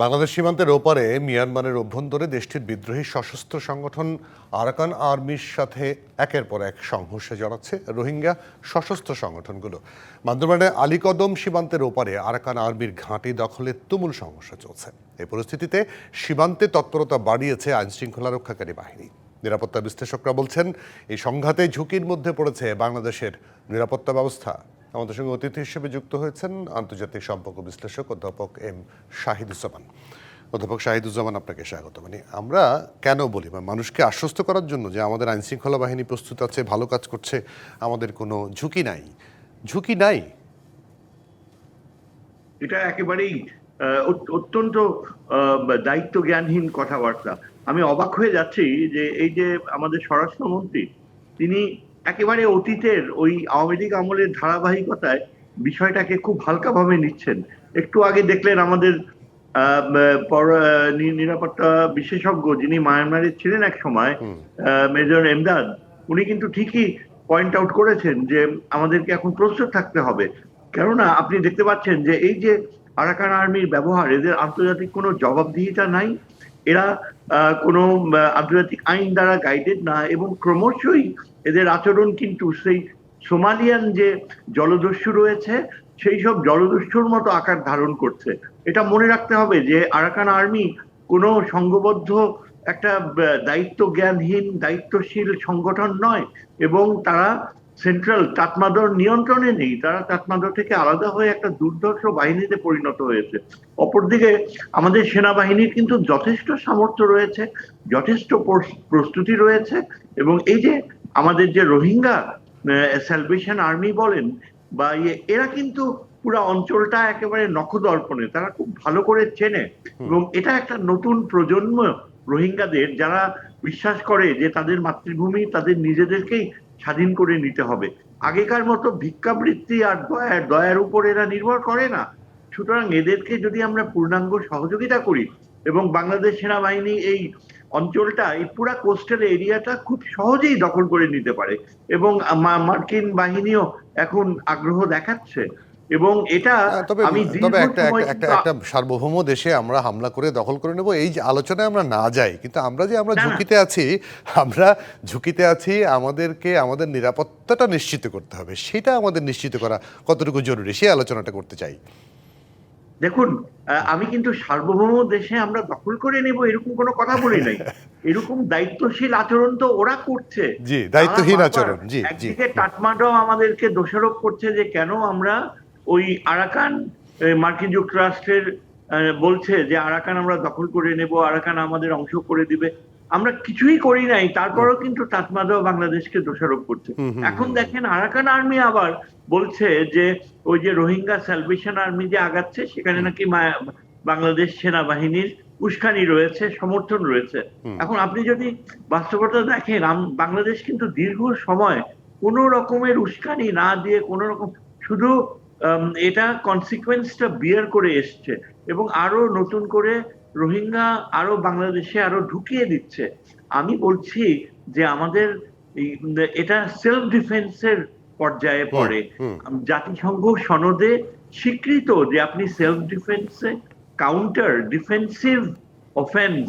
বাংলাদেশ সীমান্তের ওপারে মিয়ানমারের অভ্যন্তরে দেশটির বিদ্রোহী সশস্ত্র সংগঠন আরাকান আর্মির সাথে একের পর এক সংঘর্ষে জড়াচ্ছে রোহিঙ্গা সশস্ত্র সংগঠনগুলো। বান্দরবানে আলীকদম সীমান্তের ওপারে আরাকান আর্মির ঘাঁটি দখলে তুমুল সংঘর্ষ চলছে। এই পরিস্থিতিতে সীমান্তে তৎপরতা বাড়িয়েছে আইনশৃঙ্খলা রক্ষাকারী বাহিনী। নিরাপত্তা বিশ্লেষকরা বলছেন, এই সংঘাতে ঝুঁকির মধ্যে পড়েছে বাংলাদেশের নিরাপত্তা ব্যবস্থা। আমাদের সঙ্গে অতিথি হিসেবে যুক্ত হয়েছেন আন্তর্জাতিক সম্পর্ক বিশ্লেষক অধ্যাপক এম শাহিদুজ্জামান। অধ্যাপক শাহিদুজ্জামান, আপনাকে স্বাগত। মানে আমরা কেন বলি বা মানুষকে আশ্বস্ত করার জন্য যে আমাদের আইন শৃঙ্খলা বাহিনী প্রস্তুত আছে, ভালো কাজ করছে, আমাদের কোনো ঝুঁকি নাই। ঝুঁকি নাই? এটা একেবারেই অত্যন্ত দায়িত্ব জ্ঞানহীন কথাবার্তা। আমি অবাক হয়ে যাচ্ছি যে এই যে আমাদের স্বরাষ্ট্রমন্ত্রী, তিনি একেবারে অতীতের ওই আওয়ামী লীগ আমলের ধারাবাহিকতায় বিষয়টাকে খুব হালকাভাবে নিচ্ছেন। একটু আগে দেখলেন আমাদের নিরাপত্তা বিশেষজ্ঞ যিনি মায়ানমারের ছিলেন এক সময় মেজর এমদাদ উনি কিন্তু ঠিকই পয়েন্ট আউট করেছেন যে আমাদেরকে এখন প্রস্তুত থাকতে হবে। কেননা আপনি দেখতে পাচ্ছেন যে এই যে আরাকান আর্মির ব্যবহার এদের আন্তর্জাতিক কোনো জবাবদিহিতা নাই। এরা কোনো আন্তর্জাতিক আইন দ্বারা গাইডেড না, এবং ক্রমশই এদের আচরণ কিন্তু সেই সোমালিয়ান যে জলদস্যু রয়েছে, সেই সব জলদস্যুর মতো আকার ধারণ করছে। এটা মনে রাখতে হবে যে আরাকান আর্মি কোনো সংঘবদ্ধ একটা দায়িত্ব জ্ঞানহীন দায়িত্বশীল সংগঠন নয়, এবং তারা সেন্ট্রাল তাতমাদর নিয়ন্ত্রণে নেই। তারা তাতমাদর থেকে আলাদা হয়ে একটা দুর্ধর্ষ বাহিনীতে পরিণত হয়েছে। অপরদিকে আমাদের সেনাবাহিনীর কিন্তু যথেষ্ট সামর্থ্য রয়েছে যথেষ্ট প্রস্তুতি রয়েছে এবং এই যে আমাদের যে রোহিঙ্গা স্যালভেশন আর্মি বলেন বা ইয়ে এরা কিন্তু পুরো অঞ্চলটা একেবারে নখদর্পণে তারা খুব ভালো করে চেনে এবং এটা একটা নতুন প্রজন্ম রোহিঙ্গাদের যারা বিশ্বাস করে যে তাদের মাতৃভূমি তাদের নিজেদেরকেই স্বাধীন করে নিতে হবে। আগেকার মতো ভিক্ষাবৃত্তি আর দয়া, দয়ার উপর এরা নির্ভর করে না। সুতরাং এদেরকে যদি আমরা পূর্ণাঙ্গ সহযোগিতা করি এবং বাংলাদেশ সেনাবাহিনী এই অঞ্চলটা, এই পুরা কোস্টাল এরিয়াটা খুব সহজেই দখল করে নিতে পারে এবং মার্কিন বাহিনীও এখন আগ্রহ দেখাচ্ছে। এবং এটা তবে আমি তবে একটা একটা- একটা সার্বভৌম দেশে আমরা হামলা করে দখল করে নেব। এই যে আলোচনায় আমরা না যাই কিন্তু আমরা যে আমরা। ঝুঁকিতে আছি আমরা ঝুঁকিতে আছি আমাদেরকে আমাদের নিরাপত্তাটা নিশ্চিত করতে হবে। সেটা আমাদের নিশ্চিত করা কতটুকু জরুরি সেই আলোচনাটা করতে চাই। দেখুন আমি কিন্তু সার্বভৌম দেশে আমরা দখল করে নেব এরকম কোনো কথা বলি নাই। এরকম দায়িত্বশীল আচরণ তো ওরা করছে। জি, দায়িত্বহীন আচরণ, জি, জি। একদিকে টাটমাটাও আমাদেরকে দোষারোপ করছে যে কেন আমরা ওই আরাকান মার্কিন যুক্তরাষ্ট্রের বলছে যে আরাকান আমরা দখল করে নেব আরাকান আমাদের অংশ করে দিবে। আমরা কিছুই করি নাই তারপরেও কিন্তু তাতমাদাও বাংলাদেশকে দোষারোপ করছে। এখন দেখেন আরাকান আর্মি আবার বলছে যে ওই যে রোহিঙ্গা স্যালভেশন আর্মি যে আগাচ্ছে সেখানে নাকি বাংলাদেশ সেনাবাহিনীর উস্কানি রয়েছে সমর্থন রয়েছে। এখন আপনি যদি বাস্তবতা দেখেন বাংলাদেশ কিন্তু দীর্ঘ সময় কোন রকমের উস্কানি না দিয়ে কোন রকম শুধু এটা কনসিকুয়েন্সটা বিয়ার করে এসছে এবং আরও নতুন করে রোহিঙ্গা আরও বাংলাদেশে আরও ঢুকিয়ে দিচ্ছে। আমি বলছি যে আমাদের এটা সেলফ ডিফেন্সের পর্যায়ে পড়ে। জাতিসংঘ সনদে স্বীকৃত যে আপনি সেলফ ডিফেন্সে কাউন্টার ডিফেন্সিভ অফেন্স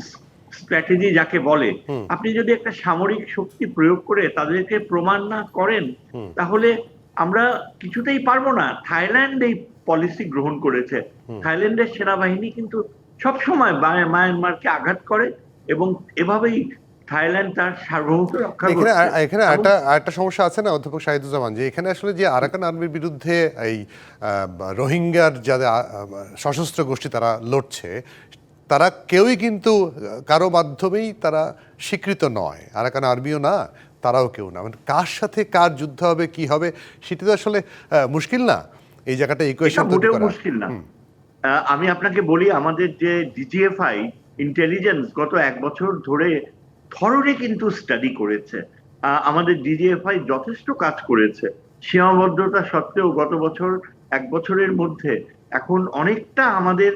স্ট্র্যাটেজি যাকে বলে আপনি যদি একটা সামরিক শক্তি প্রয়োগ করে তাদেরকে প্রমাণ না করেন তাহলে আমরা কিছুতেই পারব না। থাইল্যান্ড এই পলিসি গ্রহণ করেছে। থাইল্যান্ডের সেনাবাহিনী কিন্তু সব সময় মায়ানমারকে আঘাত করে এবং এভাবেই থাইল্যান্ড তার সার্বভৌমত্ব রক্ষা এখানে এখানে একটা একটা সমস্যা আছে না অধ্যাপক শাহিদুজ্জামান যে এখানে আসলে যে আরাকান আর্মির বিরুদ্ধে এই রোহিঙ্গার যাদের সশস্ত্র গোষ্ঠী তারা লড়ছে তারা কেউই কিন্তু কারও মাধ্যমেই তারা স্বীকৃত নয়। আরাকান আর্মিও না তারাও কেউ না। মানে কার সাথে কার যুদ্ধ হবে কি হবে সেটা তো আসলে মুশকিল না। এই জায়গাটা ইকুয়েশন মোটেও মুশকিল না। আমি আপনাকে বলি আমাদের যে ডিজিএফআই ইন্টেলিজেন্স গত এক বছর ধরে থররে কিন্তু স্টাডি করেছে। আমাদের ডিজিএফআই যথেষ্ট কাজ করেছে। সীমাবদ্ধতা সত্ত্বেও গত বছর এক বছরের মধ্যে এখন অনেকটা আমাদের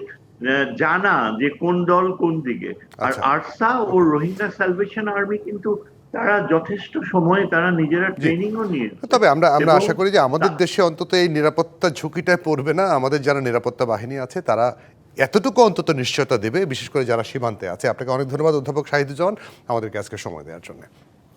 জানা যে কোন দল কোন দিকে। আর আচ্ছা। আরসা ও রোহিঙ্গা সালভেশন আর্মি কিন্তু তারা যথেষ্ট সময়ে তারা নিজেরা ট্রেনিংও নিয়ে তবে আমরা আমরা আশা করি যে আমাদের দেশে অন্তত এই নিরাপত্তা ঝুঁকিটায় পড়বে না। আমাদের যারা নিরাপত্তা বাহিনী আছে তারা এতটুকু অন্তত নিশ্চয়তা দেবে বিশেষ করে যারা সীমান্তে আছে। আপনাকে অনেক ধন্যবাদ অধ্যাপক শাহিদুজ্জামান। আমাদেরকে আজকে সময় দেওয়ার জন্য।